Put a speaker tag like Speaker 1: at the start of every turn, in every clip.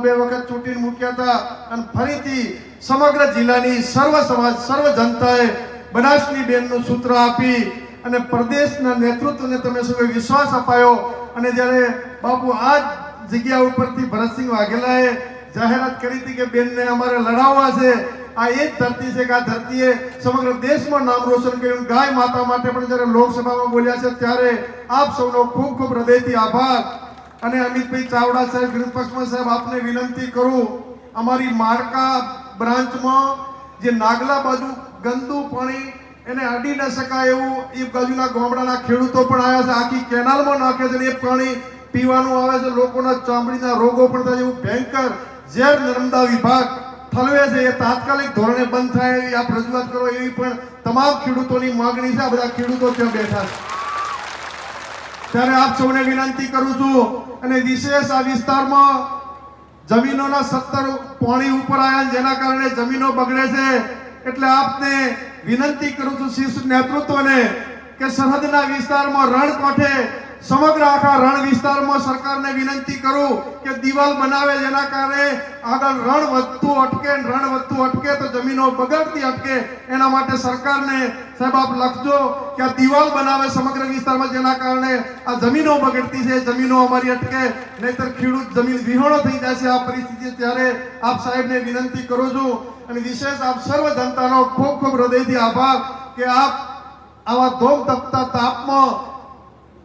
Speaker 1: બે વખત ચૂંટીને મૂક્યા હતા અને ફરીથી સમગ્ર જિલ્લાની સર્વ સમાજ, સર્વ જનતાએ બનાસની બેનનું સૂત્ર આપી અને પ્રદેશના નેતૃત્વને તમે સૌએ વિશ્વાસ અપાયો. અને જ્યારે બાપુ આ જ જગ્યા ઉપરથી ભરતસિંહ વાઘેલાએ જાહેરાત કરી હતી કે બેનને અમારે લડાવવા છે, આ એ જ ધરતી છે કે આ ધરતીએ સમગ્ર દેશમાં નામ રોશન કર્યું. ગાય માતા માટે પણ જ્યારે લોકસભામાં બોલ્યા છે, ત્યારે આપ સૌનો ખૂબ ખૂબ હૃદયથી આભાર. અને અમિતભાઈ ચાવડા સાહેબ ગૃહપક્ષમાં સાહેબ, આપને વિનંતી કરું, અમારી માર્કા બ્રાન્ચમાં જે નાગલા બાજુ ગંદુ પાણી એને અડી ન શકાય એવું એ બાજુના ગામડાના ખેડૂતો પણ આવ્યા છે. આખી કેનાલમાં નાખે છે એ પાણી પીવાનું આવે છે. લોકોના ચામડીના રોગો પણ થાય એવું ભયંકર ઝેર નર્મદા વિભાગ ઠલવે છે. એ તાત્કાલિક ધોરણે બંધ થાય એવી આપ રજૂઆત કરો એવી પણ તમામ ખેડૂતોની માગણી છે. આ બધા ખેડૂતો ત્યાં બેઠા છે. ત્યારે આપ સૌને વિનંતી કરું છું અને વિશેષ આ વિસ્તારમાં જમીનોના સત્તર પાણી ઉપર આવ્યા જેના કારણે જમીનો બગડે છે, એટલે આપને વિનંતી કરું છું શીર્ષ નેતૃત્વને કે સરહદના વિસ્તારમાં રણ કોઠે સમગ્ર આખા રણ વિસ્તારમાં સરકારને વિનંતી કરું કે દિવાલ બનાવે જેના કારણે આગળ રણ વધતું અટકે રણ વધતું અટકે તો જમીનો બગડતી અટકે, એના માટે સરકારને સાહેબ આપ લખજો કે આ દિવાલ બનાવે સમગ્ર વિસ્તારમાં જેના કારણે આ જમીનો બગડતી છે, જમીનો અમારી અટકે, નહીતર ખેડૂત જમીન વિહોણો થઈ જશે આ પરિસ્થિતિ ત્યારે આપ સાહેબને વિનંતી કરું છું અને વિશેષ આપ સર્વ જનતાનો ખૂબ ખૂબ હૃદયથી આભાર કે આપ આવા ધોમ તપતા તાપમાં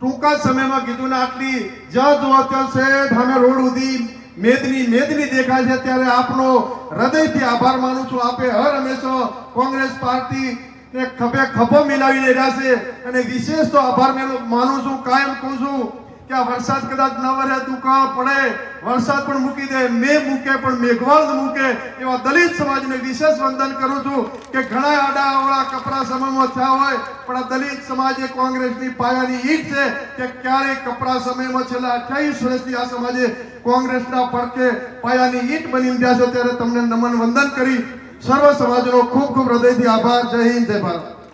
Speaker 1: ટૂંકા સમયમાં કીધું ને આટલી જ્યાં જુઓ ત્યાં શેઠ અમે રોડ ઉધી મેદની મેદની દેખાય છે. ત્યારે આપનો હૃદયથી આભાર માનું છું. આપે હર હંમેશા કોંગ્રેસ પાર્ટી ને ખભે ખભો મિલાવી રહ્યા છે. અને વિશેષ તો આભાર માનું છું, કાયમ કહું છું કે આ વરસાદ કદાચ ન વરે દુકાળ પડે. વરસાદ પણ મૂકી દે, મેં મૂકે, પણ મેઘવાળ મૂકે. એવા દલિત સમાજને વિશેષ વંદન કરું છું કે ઘણા આડા અવળા કપરા સમયમાં થયા હોય, પણ આ દલિત સમાજ એ કોંગ્રેસની પાયાની ઈટ છે કે ક્યારે કપરા સમયમાં છેલ્લા અઠ્યાવીસ વર્ષથી આ સમાજે કોંગ્રેસના પડકે પાયાની ઈટ બની ગયા છે, ત્યારે તમને નમન વંદન કરી. સર્વ સમાજનો ખૂબ ખૂબ હૃદયથી આભાર. જય હિન્દ, જય ભારત.